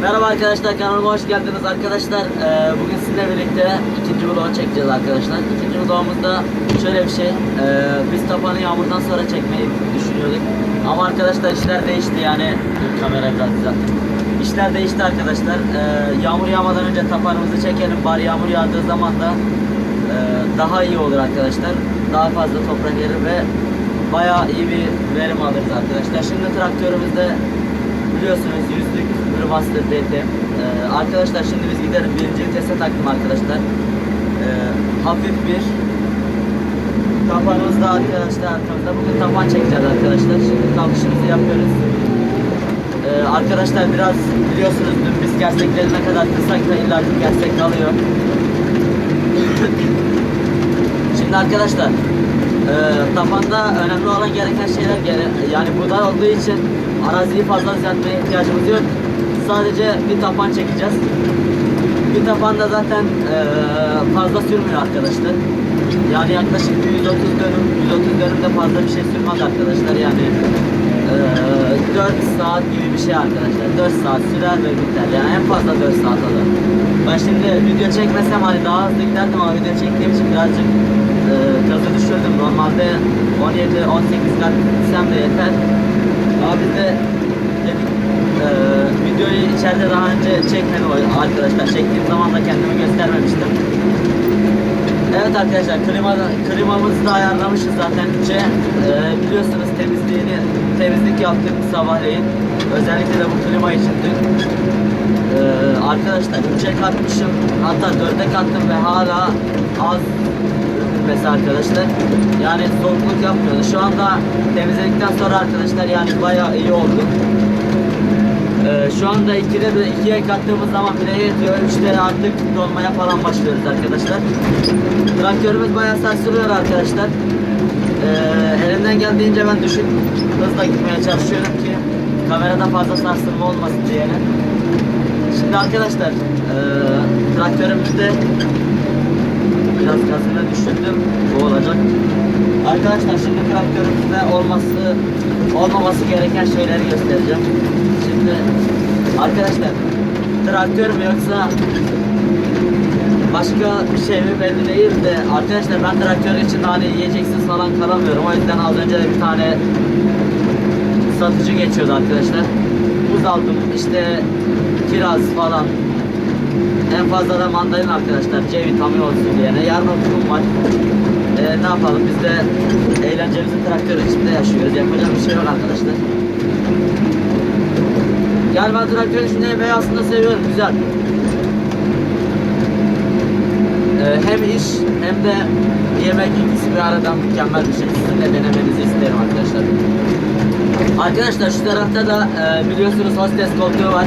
Merhaba arkadaşlar kanalıma hoş geldiniz arkadaşlar. Ee, bugün sizinle birlikte ikinci vlog çekeceğiz arkadaşlar. İkinci vlogumuzda şöyle bir şey. ee, biz tapanı yağmurdan sonra çekmeyi düşünüyorduk. Ama arkadaşlar işler değişti yani. Kamera biraz düzelttim. İşler değişti arkadaşlar. Ee, yağmur yağmadan önce tapanımızı çekelim. Bari yağmur yağdığı zaman da ee, daha iyi olur arkadaşlar. Daha fazla toprak verir ve bayağı iyi bir verim alırız arkadaşlar. Şimdi traktörümüzde biliyorsunuz yüzlük Brewmaster DT. Ee, arkadaşlar şimdi biz gidelim birinci vitese taktım arkadaşlar. Ee, hafif bir tapanımız da arkadaşlar arkamızda. Bugün tapan çekeceğiz arkadaşlar. Şimdi kalkışımızı yapıyoruz. Ee, arkadaşlar biraz biliyorsunuz dün biz gerçekleri ne kadar kısak da illa gerçek kalıyor. Şimdi arkadaşlar e, tapanda önemli olan gereken şeyler gere- yani budar olduğu için araziyi fazla düzeltmeye ihtiyacımız yok. Sadece bir tapan çekeceğiz. Bir tapan da zaten e, fazla sürmüyor arkadaşlar. Yani yaklaşık bir 130 dönüm, 130 dönüm de fazla bir şey sürmez arkadaşlar. Yani 4 saat gibi bir şey arkadaşlar. 4 saat sürer ve biter. Yani en fazla 4 saat alır. Ben şimdi video çekmesem hani daha hızlı giderdim ama video çektiğim için birazcık e, gazı düşürdüm. Normalde 17-18 kat gitsem de yeter. Ama biz de e, videoyu içeride daha önce çekmedim arkadaşlar. Çektiğim zaman da kendimi göstermemiştim. Evet arkadaşlar klima, klimamızı da ayarlamışız zaten. İçe e, biliyorsunuz temizliğini temizlik yaptık sabahleyin. Özellikle de bu klima için dün. E, arkadaşlar 3'e katmışım. Hatta 4'e kattım ve hala az ürünmesi arkadaşlar. Yani soğukluk yapmıyordu. Şu anda temizledikten sonra arkadaşlar yani bayağı iyi oldu. Ee, şu anda 2'de de 2'ye kattığımız zaman bile yetiyor. 3'te artık dolmaya falan başlıyoruz arkadaşlar. Traktörümüz bayağı sarsılıyor arkadaşlar. Ee, elimden geldiğince ben düşük hızla gitmeye çalışıyorum ki kamerada fazla sarsılma olmasın diye. Şimdi arkadaşlar ee, traktörümüzde biraz gazını düşürdüm. Bu olacak. Arkadaşlar şimdi traktörümüzde olması olmaması gereken şeyleri göstereceğim. Şimdi arkadaşlar traktör mü yoksa başka bir şey mi belli değil de arkadaşlar ben traktör için hani yiyeceksiz falan kalamıyorum. O yüzden az önce bir tane satıcı geçiyordu arkadaşlar. Buz aldım işte kiraz falan en fazla da mandalina arkadaşlar C vitamini olsun diyene. Yarın okulum var. Ee, ne yapalım biz de eğlencemizi traktör içinde yaşıyoruz. Yapacak bir şey yok arkadaşlar. Yani ben traktör içinde yemeği aslında seviyorum. Güzel. Ee, hem iş hem de yemek ikisi bir aradan mükemmel bir şey. Sizin de denemenizi isterim arkadaşlar. Arkadaşlar şu tarafta da e, biliyorsunuz hostes koltuğu var.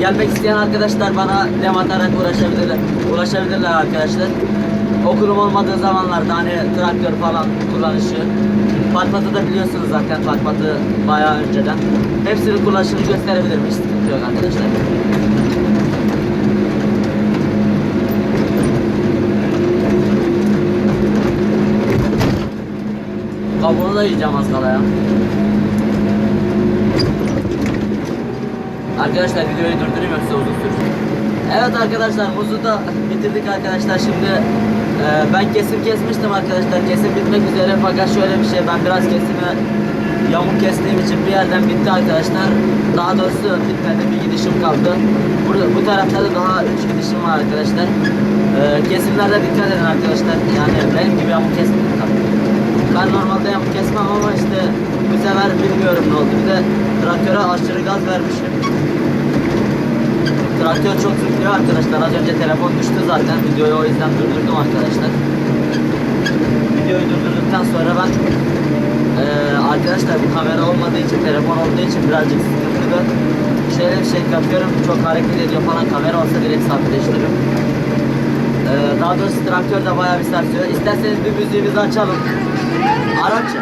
Gelmek isteyen arkadaşlar bana dem atarak ulaşabilirler. Ulaşabilirler arkadaşlar. Okulum olmadığı zamanlarda hani traktör falan kullanışı. Fatmat'ı da biliyorsunuz zaten Fatmat'ı bayağı önceden. Hepsinin kullanışını gösterebilirim. Yok arkadaşlar. Kabuğunu da yiyeceğim az kala ya. Arkadaşlar videoyu durdurayım yoksa uzun sürecek. Evet arkadaşlar muzu da bitirdik arkadaşlar. Şimdi e, ben kesim kesmiştim arkadaşlar. Kesim bitmek üzere. Fakat şöyle bir şey ben biraz kesimi yamuk kestiğim için bir yerden bitti arkadaşlar. Daha doğrusu bitmedi bir gidişim kaldı. Burada, bu tarafta da daha 3 gidişim var arkadaşlar. E, kesimlerde dikkat edin arkadaşlar. Yani benim gibi yamuk kesmeyin. Ben normalde yamuk kesmem ama işte bu sefer bilmiyorum ne oldu. Bir de traktöre aşırı gaz vermişim Traktör çok zıplıyor arkadaşlar. Az önce telefon düştü zaten. Videoyu o yüzden durdurdum arkadaşlar. Videoyu durdurduktan sonra ben eee, arkadaşlar bu kamera olmadığı için, telefon olduğu için birazcık sıkıntılı. Şöyle bir şey yapıyorum. Çok hareket ediyor falan. Kamera olsa direkt sabitleştiririm. Eee daha doğrusu traktör de bayağı bir sarsıyor. İsterseniz bir müziğimizi açalım. Arapça.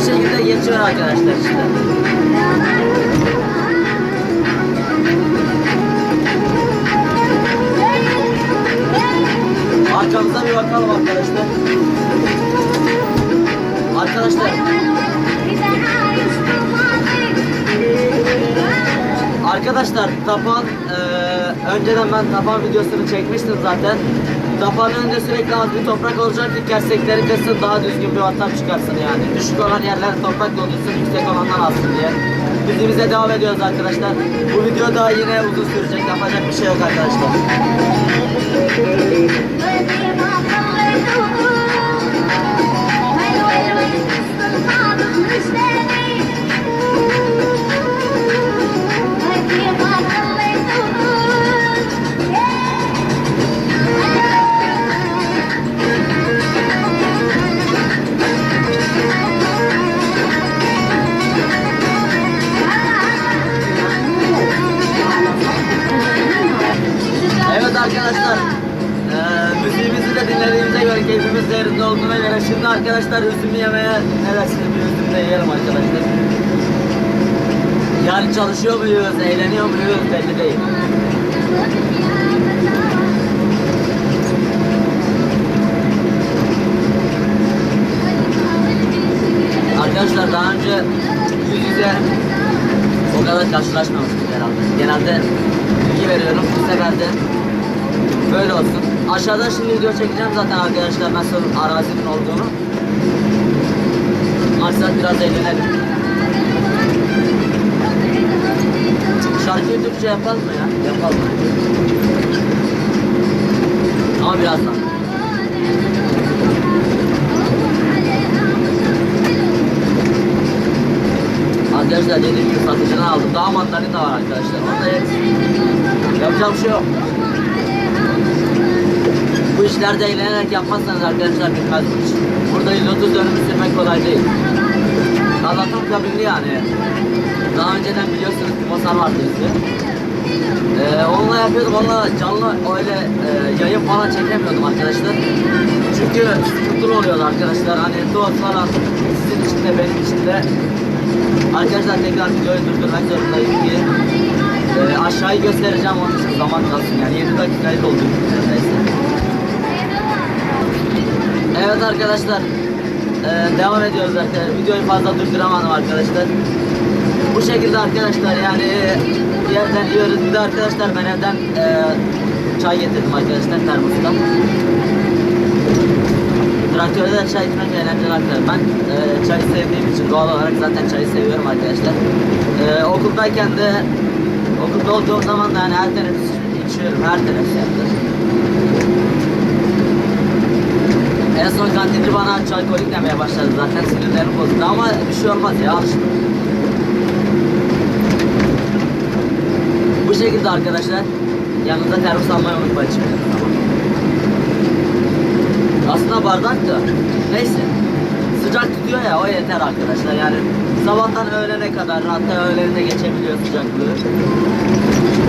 Bu şekilde geçiyor arkadaşlar işte. Arkamıza bir bakalım arkadaşlar. arkadaşlar. Arkadaşlar tapan eee, önceden ben tapan videosunu çekmiştim zaten. Tapanın önünde sürekli az bir toprak olacak ki kersekleri kırsın daha düzgün bir ortam çıkarsın yani. Düşük olan yerler toprak doldursun yüksek olandan alsın diye. Bizimize devam ediyoruz arkadaşlar. Bu video daha yine uzun sürecek yapacak bir şey yok arkadaşlar. Arkadaşlar üzüm yemeye ne dersiniz bir üzüm de yiyelim arkadaşlar. Yani çalışıyor muyuz, eğleniyor muyuz belli değil. Arkadaşlar daha önce yüz yüze o kadar karşılaşmamıştık herhalde. Genelde bilgi veriyorum bu sefer de böyle olsun. Aşağıda şimdi video çekeceğim zaten arkadaşlar nasıl arazinin olduğunu. Maksat biraz eğlenelim. Şarkıyı Türkçe yapalım mı ya? Yapalım. Ama birazdan. Arkadaşlar dediğim gibi satıcıdan aldım. Daha mandalina da var arkadaşlar. Onda yapacağım şey yok. İşlerde eğlenerek yapmazsanız arkadaşlar iş. Burada 130 dönümü sürmek kolay değil. Allah'tan kabinli yani. Daha önceden biliyorsunuz masal vardı bizde. Ee, onunla yapıyordum, onunla canlı öyle e, yayın falan çekemiyordum arkadaşlar. Çünkü sıkıntılı oluyordu arkadaşlar. Hani doğal falan sizin için de benim için de. Arkadaşlar tekrar videoyu durdurmak zorundayım ki e, aşağıyı göstereceğim onun için zaman kalsın. Yani 7 dakikayı doldurdum Evet arkadaşlar e, devam ediyoruz arkadaşlar. Videoyu fazla durduramadım arkadaşlar. Bu şekilde arkadaşlar yani bir yerden yiyoruz. Bir de arkadaşlar ben evden e, çay getirdim arkadaşlar termostan. Traktörde de çay içmek eğlenceli arkadaşlar. Ben e, çayı sevdiğim için doğal olarak zaten çayı seviyorum arkadaşlar. E, okuldayken de okulda olduğum zaman da hani her teneffüs içiyorum. Her teneffüs yaptım. En son kantinci bana alkolik demeye başladı zaten sinirlerim bozuldu ama bir şey olmaz ya alıştım. Bu şekilde arkadaşlar yanınıza termos almayı unutmayın. Aslında bardak da neyse sıcak tutuyor ya o yeter arkadaşlar yani sabahtan öğlene kadar hatta öğleni de geçebiliyor sıcaklığı.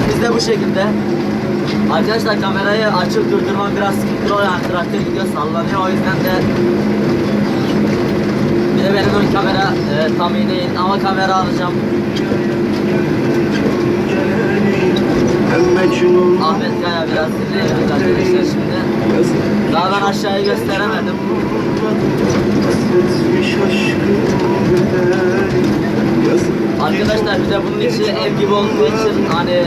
Biz de bu şekilde Arkadaşlar kamerayı açıp durdurmam biraz sıkıntılı oluyor. Yani traktör gidiyor sallanıyor. O yüzden de bir de benim ön kamera e, tam iyi değil. Ama kamera alacağım. Ahmet Kaya biraz dinleyebiliriz arkadaşlar şimdi. Daha ben aşağıyı gösteremedim Arkadaşlar bir de bunun içi ev gibi olduğu için hani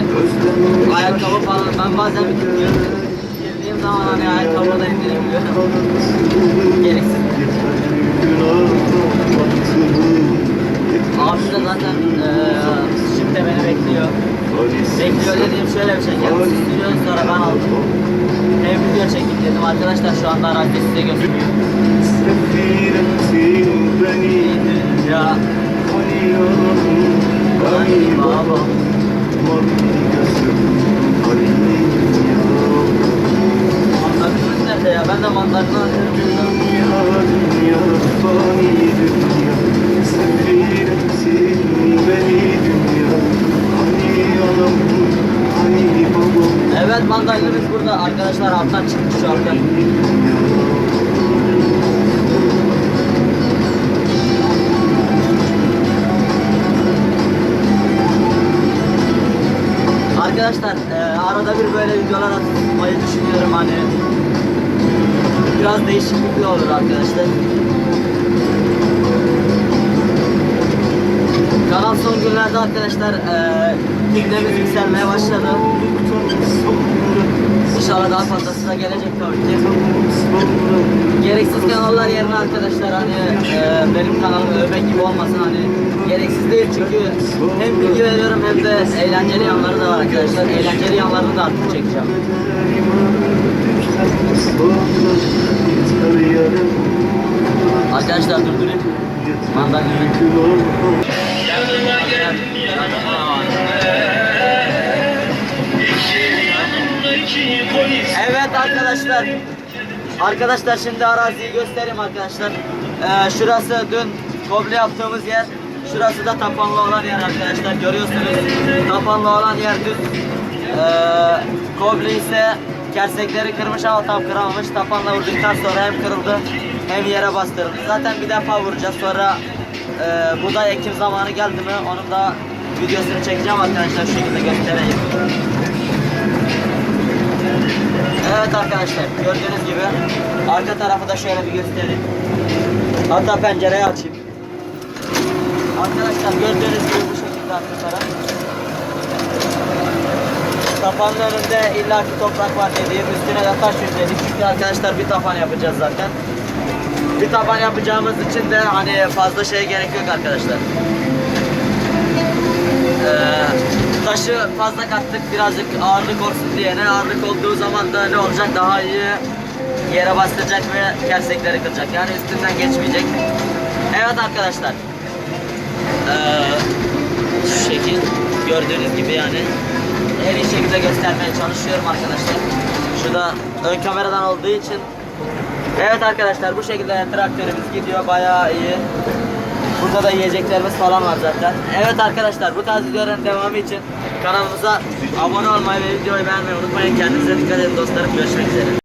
ayakkabı falan ben bazen bir gidiyorum girdiğim zaman hani ayakkabı da indirebiliyorum. Gereksiz. Abi de zaten eee şimdi beni bekliyor. Bekliyor dediğim şöyle bir şey kendisi istiyor sonra ben aldım. Hem video çekeyim dedim arkadaşlar şu anda araçta size gösteriyor. Ya Ben de mandalina arıyorum Evet mandalinimiz burada. Arkadaşlar alttan çıkmış yapmayı düşünüyorum hani. Biraz değişiklik olur arkadaşlar. Kanal son günlerde arkadaşlar e, gündemimiz yükselmeye başladı. İnşallah daha fazlası da gelecek tabii ki. Gereksiz kanallar yerine arkadaşlar hani eee, benim kanalımı övmek gibi olmasın hani gereksiz değil çünkü hem bilgi veriyorum hem de eğlenceli yanları da var arkadaşlar. Eğlenceli yanlarını da artık çekeceğim. Arkadaşlar durdurayım. Mandalini. Evet arkadaşlar. Arkadaşlar şimdi araziyi göstereyim arkadaşlar. Ee, şurası dün koble yaptığımız yer. Şurası da tapanlı olan yer arkadaşlar. Görüyorsunuz. Tapanlı olan yer düz. Ee, koble ise kersekleri kırmış ama tam kıramamış. Tapanla vurduktan sonra hem kırıldı hem yere bastırıldı. Zaten bir defa vuracağız. Sonra e, buğday ekim zamanı geldi mi onun da videosunu çekeceğim arkadaşlar. Şu şekilde göstereyim. Evet arkadaşlar gördüğünüz gibi arka tarafı da şöyle bir göstereyim. Hatta pencereyi açayım. Arkadaşlar gördüğünüz gibi bu şekilde arka taraf. Tapanın önünde illaki toprak var dediğim üstüne de taş yüzledik. Çünkü arkadaşlar bir tapan yapacağız zaten. Bir taban yapacağımız için de hani fazla şeye gerek yok arkadaşlar. Ee, taşı fazla kattık birazcık ağırlık olsun diye. Ne ağırlık olduğu zaman da ne olacak daha iyi yere bastıracak ve kersekleri kıracak. Yani üstünden geçmeyecek. Evet arkadaşlar. Ee, şu şekil gördüğünüz gibi yani en iyi şekilde göstermeye çalışıyorum arkadaşlar. Şu da ön kameradan olduğu için Evet arkadaşlar bu şekilde traktörümüz gidiyor bayağı iyi. Burada da yiyeceklerimiz falan var zaten. Evet arkadaşlar bu tarz videoların devamı için kanalımıza abone olmayı ve videoyu beğenmeyi unutmayın. Kendinize dikkat edin dostlarım. Görüşmek üzere.